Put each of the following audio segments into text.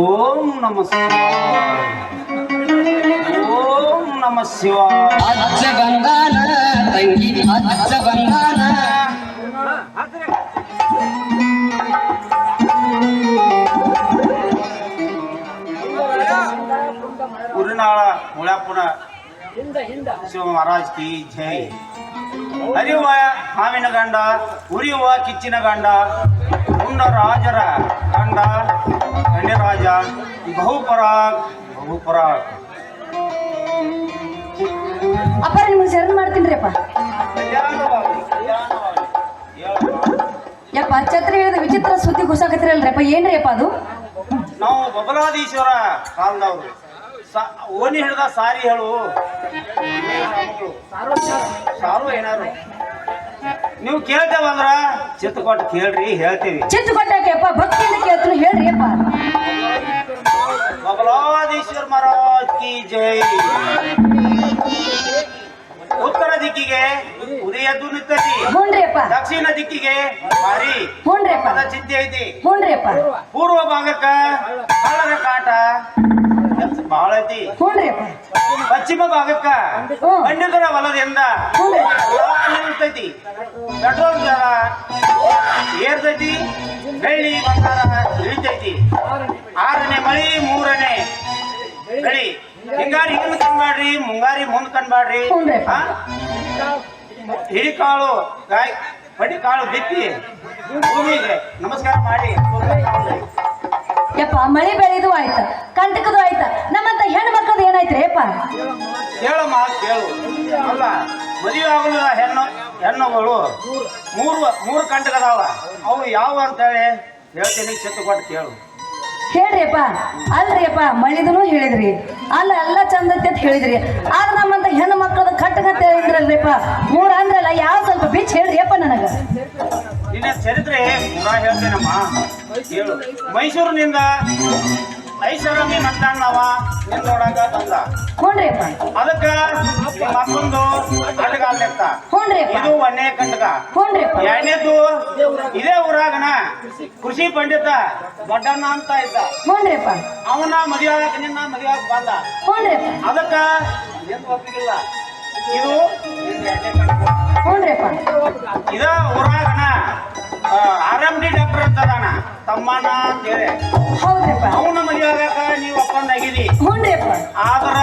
ಓಂ ನಮ ಓಂ ನಮ ಶಿವಾಯ. ಅಜ್ಜ ಬಂದಾನ ತಂಗಿ ಅಜ್ಜ ಬಂದಾನ ಉರಿನಾಳ ಮುಳಾಪುರ ಶಿವ ಮಹಾರಾಜ್ ಕಿ ಜೈ. ಹರಿಯುವ ಹಾವಿನ ಗಂಡ ಉರಿಯುವ ಕಿಚ್ಚಿನ ಗಂಡ ಉಂಡ ರಾಜರ ಗಂಡ. ಗಣ್ಯರಾಜ ಬಹುಪರಾಗ್ ಬಹುಪರಾಗ್ ಅಪ್ಪ ನಿಮ್ಗೆ ಶರಣ್ ಮಾಡ್ತೀನಿ ಅಪ್ಪ. ಕಲ್ಯಾಣವಾಗಿ. ಹೇಳಮ್ಮ. ಯಪ್ಪ ಛತ್ರಿ ಹೇಳಿದ ವಿಚಿತ್ರ ಸುದ್ದಿ ಗುಸಾಕತ್ತಿರಲ್ರಿಪ್ಪ ಏನ್ರಿ ಅಪ್ಪ ಅದು? ನಾವು ಬಬಲಾದೀಶ್ವರ ಕಾಲದವರು. ಓನಿ ಹಿಡ್ದ ಸಾರಿ ಹೇಳು. ಸಾರು ಏನಾರು ನೀವು ಕೇಳ್ತೇವಂದ್ರ ಚಿತ್ತ ಕೊಟ್ಟು ಕೇಳ್ರಿ ಹೇಳ್ತೀವಿ. ಚಿತ್ತ ಕೊಟ್ಟಕ್ಕೆಪ್ಪ ಭಕ್ತಿಯಿಂದ ಕೇಳ್ತೀನಿ ಹೇಳ್ರಿ ಅಪ್ಪ ಬಬಲಾದೀಶ್ವರ ಮಹಾರಾಜ್ ಕಿ ಜೈ. ಉತ್ತರ ದಿಕ್ಕಿಗೆ ಉದಯದ್ದು ನಿಂತೈತಿ ದಕ್ಷಿಣ ದಿಕ್ಕಿಗೆ ಬಾರಿ ಪದ ಚಿಂತೆ ಐತಿ. ಹ್ಞೂನ್ರಿ ಅಪ್ಪ ಪೂರ್ವ ಭಾಗಕ್ಕ ಕಳ್ಳರ ಕಾಟ. ಬಹಳ ಐತಿ ಹ್ಞೂನ್ರಿ ಅಪ್ಪ ಪಶ್ಚಿಮ ಭಾಗಕ್ಕ ಹ್ಞೂ ಎಲ್ಲಾ ನಿಲ್ತೈತಿ ಪೆಟ್ರೋಲ್ ದರ ಏರ್ತೈತಿ? ಬೆಳ್ಳಿ ಬಂಗಾರ ಇಳಿತೈತಿ ಆರನೇ ಮಳಿ ಮೂರನೇ ಬೆಳಿ. ಹಿಂಗಾರಿ ಹಿಂದ್ ಕಣ್ಬಾಡ್ರಿ ಮುಂಗಾರಿ ಮುಂದ್ ಕಣ್ಬಾಡ್ರಿ ಹಿಡಿಕಾಳು ಗಾಯ್ ಪಡಿ ಕಾಳು ಬಿತ್ತಿ. ಭೂಮಿಗೆ ನಮಸ್ಕಾರ ಮಾಡಿ. ಯಪ್ಪ ಮಳಿ ಬೆಳೆದು ಆಯ್ತ ಕಂಟಕದು ಆಯ್ತ ನಮ್ಮಂತ ಹೆಣ್ಣು ಮಕ್ಕಳದು ಏನಾಯ್ತು ರೇಪ ಕೇಳಮ್ಮ ಕೇಳು. ಅಲ್ಲ ಮದುವೆ ಆಗಲು ಹೆಣ್ಣು ಹೆಣ್ಣುಗಳು. ಮೂರು ಮೂರು ಕಂಟಕದಾವ. ಅವು ಯಾವ ಅಂತೇಳಿ ಹೇಳ್ತೀನಿ ಚಿತ್ತ ಕೊಟ್ಟು ಕೇಳು ಹೇಳ್ರಿಯಪ್ಪ ಅಲ್ರಿಯಪ್ಪ ಮಳಿದನು ಹೇಳಿದ್ರಿ. ಅಲ್ಲ, ಎಲ್ಲ ಚಂದ ಅಂತ ಹೇಳಿದ್ರಿ. ಆದ್ರೆ ನಮ್ಮಂತ ಹೆಣ್ಣು ಮಕ್ಕಳದ ಕಟ್ಟ ಹೇಳಿದ್ರಲ್ರಿ ಮೂರ ಅಂದ್ರಲ್ಲ ಯಾವ ಸ್ವಲ್ಪ ಬಿಚ್ ಹೇಳ್ರಿ ಅಪ್ಪ ನನಗ ಚರಿತ್ರೆ ಮೈಸೂರಿನಿಂದ ಐಷಾರಾಮಿ ಮಂತಾನವ ನಿನ್ ನೋಡಾಕ ತಂದ ಅದಕ್ಕ ಮತ್ತೊಂದು ಅಪ್ಪಂದು ಅಡ್ಗಾಲ್ ಲೆಕ್ಕ ಇದು ಒಂದೇ ಕಂಟಕ ಹ್ಞೂನ್ರಿ ಅಪ್ಪ ಎರಡನೇದು ಇದೇ ಊರಾಗನ ಕೃಷಿ ಪಂಡಿತ ದೊಡ್ಡಣ್ಣ ಅಂತ ಇದ್ದ. ಹ್ಞೂನ್ರಿ ಅಪ್ಪ ಅವನ ಮದುವೆ ಆಗಕ್ಕೆ ನಿನ್ನ ಮದುವೆ ಆಗಕ್ಕೆ ಬಂದ. ಹ್ಞೂನ್ರಿ ಅಪ್ಪ ಅದಕ್ಕ ಏನು ಒಪ್ಪಿಗಿಲ್ಲ. ಇದು ಇದ ಊರಾಗನ ಆರ್ ಎಂ ಡಿ ಡಾಕ್ಟರ್ ಅಂತದಾನ ತಮ್ಮಣ್ಣ ಅಂತೇಳಿ ಹೌದ್ರಿಪ್ಪ. ಅವನ ಮದುವೆ ಆಗಾಕ ನೀವು ಒಪ್ಪಂದಾಗಿರಿ ಹ್ಞೂನ್ರಿ ಅಪ್ಪ ಆದ್ರ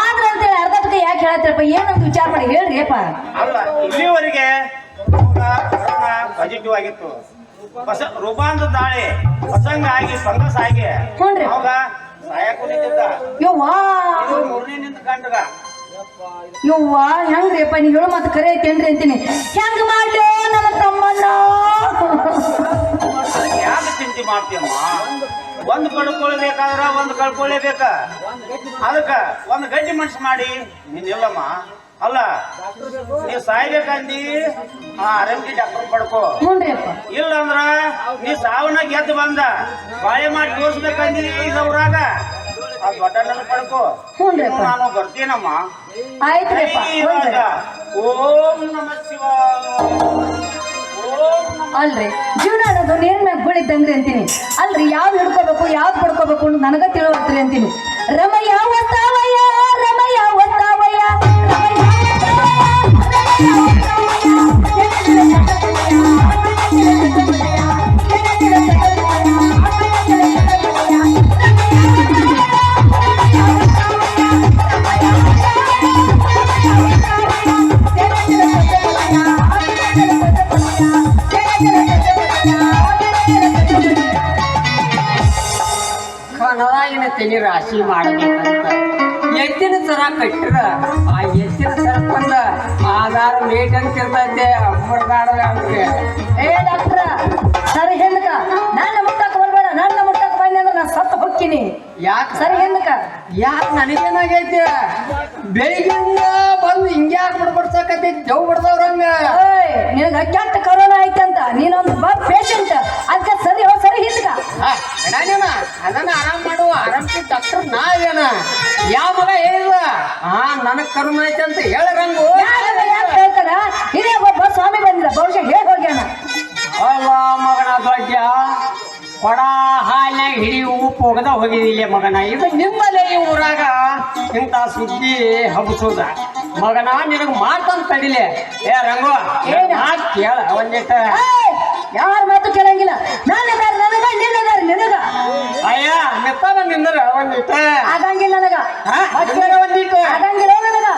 ಆದ್ರ ಅಂತೇಳಿ ಅರ್ಧಕ್ಕೆ ಯಾಕೆ ಹೇಳತ್ತೀರಪ್ಪ? ಏನಂತ ವಿಚಾರ ಮಾಡಿ ಹೇಳ್ರಿ ಅಪ್ಪ ಅಲ್ಲ ಇಲ್ಲಿವರೆಗೆ ಪಾಸಿಟಿವ್ ಆಗಿತ್ತು. ಹೊಸ ರೂಪಾಂತ ದಾಳಿ ಪ್ರಸಂಗ ಆಗಿ ಫಂಗಸ್ ಆಗಿ. ಹ್ಞೂನ್ರಿ. ಅವಾಗ ಸಾಯಕ್ ಇದು ಮೂರನೇ ನಿಂತ ಕಂಡಗ ಯವ್ವಾ ಹೆಂಗ್ರಿ ಅಪ್ಪ ನೀ ಹೇಳೋ ಮಾತು ಕರೆ ಐತೇನ್ರಿ ಅಂತೀನಿ. ಹೆಂಗ್ ಮಾಡ್ಲಿ ನನ್ನ ತಮ್ಮಣ್ಣ ಯಾಕೆ ಚಿಂತೆ ಮಾಡ್ತೀಯಮ್ಮ? ಒಂದು ಕಳ್ಕೊಳ್ಬೇಕಾದ್ರ ಒಂದು ಕಳ್ಕೊಳ್ಳೇಬೇಕ ಅದಕ್ಕ ಒಂದು ಗಡ್ಡಿ ಮನ್ಸು ಮಾಡಿ. ನೀನ್ ಇಲ್ಲಮ್ಮ ಅಲ್ಲ ನೀವ್ ಸಾಯ್ಬೇಕಂದಿ? ಆ ಆರ್ ಎಂ ಡಾಕ್ಟರ್ ಪಡ್ಕೋ. ಇಲ್ಲ ಅಂದ್ರ ನೀ ಸಾವನ್ನ ಗೆದ್ದು ಬಂದ. ಬಾಳೆ ಮಾಡಿ ತೋರ್ಸ್ಬೇಕಂದಿ ಈಗ ಊರಾಗ ಆ ದೊಡ್ಡಣ್ಣನ ಪಡ್ಕೋ ಹ್ಞೂನ್ರಿ ನಾನು ಬರ್ತೀನಮ್ಮ. ಆಯ್ತ್ರಿ ಅಪ್ಪ ಇವಾಗ. ಹ್ಞೂನ್ರಿ. ಓಂ ನಮ ಶಿವಾಯ. ಓಂ ನಮ ಅಲ್ರಿ ಜೀವನ ಅನ್ನೋದು ನೀರ್ ಮ್ಯಾಗ ಬೀಳಿದ್ದಂಗ್ರಿ ಅಂತೀನಿ. ಅಲ್ರಿ ಯಾವ್ದು ಹಿಡ್ಕೋಬೇಕು ಯಾವ್ದು ಪಡ್ಕೋಬೇಕು ಅಂತ ನನಗ ತಿಳಿವತ್ರಿ ಅಂತೀನಿ. ರಮಯ್ಯ ಒತ್ತಾವಯ್ಯ ತಲೆ ರಾಶಿ ಮಾಡಬೇಕಂತ. ಎತ್ತಿನ ಸರ ಕಟ್ಟಿರ ಆ ಎತ್ತಿನ ಸರಕ್ಕಂದ ಆಧಾರ ಲೇಟ್ ಅಂತ ಇರ್ತೈತೆ ಅಮ್ಮರ್ಗಾಡ ಅವ್ರಿಗೆ ಏ ಡಾಕ್ಟ್ರ ಸರಿ ಹಿಂದಕ ನನ್ನ ಮುಟ್ಟಕ್ ಬರ್ಬೇಡ ನನ್ನ ಮುಟ್ಟಕ್ ಬಂದೆ ಅಂದ್ರೆ ನಾ ಸತ್ತು ಹೋಗ್ತೀನಿ. ಯಾಕೆ? ಸರಿ ಹಿಂದಕ ಯಾಕೆ ನನಗೇನಾಗೈತೆ? ಬೆಳಿಗ್ಗೆಯಿಂದ ಬಂದು ಹಿಂಗ್ಯಾಕೆ ಬಿಡ್ಬಿಡ್ಸಕತ್ತೈತಿ ಜವ್ ಬಿಡ್ದವ್ರಂಗ ನಿನಗೆ ಕೆಟ್ಟ ಐತಂತ ನೀನೊಂದು ಬರ್ ಪೇಷಂಟ್. ಅದಕ್ಕೆ ಸರಿ ಹೋ ಸರಿ ಹಿಂದಕ. ನಾನೇನ ಅದನ್ನ ಆರಾಮ್ ಮಾಡುವ ಆರಾಮ್ ಡಾಕ್ಟರ್ ನಾ ಏನ ಯಾವ ಮಗ ಹೇಳಿಲ್ಲ ಹಾ ನನಗ್ ಕರುಣ ಐತೆ ಅಂತ ಹೇಳರಂಗು ಹೇಳ್ತಾರ? ಹಿರಿಯ ಒಬ್ಬ ಸ್ವಾಮಿ ಬಂದಿಲ್ಲ ಬಹುಶಃ ಹೇಗೆ ಹೋಗ್ಯಾನ? ಅಲ್ಲ ಮಗನ ಭಾಗ್ಯ ಕೊಡ ಹಾಲ ಹಿಡಿ ಉಪ್ಪು ಹೋಗದ ಹೋಗಿದಿಲ್ಲ ಮಗನ. ಇದು ನಿಮ್ಮಲ್ಲೇ ಈ ಊರಾಗ ಇಂಥ ಸುದ್ದಿ ಹಬ್ಬಿಸೋದ ಮಗನ ನಿನಗ ಮಾತಂತ ತಡಿಲಿ ಏ ರಂಗು ಮಾತ್ ಕೇಳ ಒಂದಿಟ ಯಾರ ಮಾತು ಕೇಳಂಗಿಲ್ಲ. ನಾನು ನನಗ ನಿನ್ನ ನಿನಗ. ಅಯ್ಯ ನಿತ್ತಾನ ನಿಂದ್ರ ಒಂದಿಟ್ಟ. ಆಗಂಗಿಲ್ಲ ನನಗ. ಒಂದಿಟ್ಟು. ಆಗಂಗಿಲ್ಲ ನನಗ.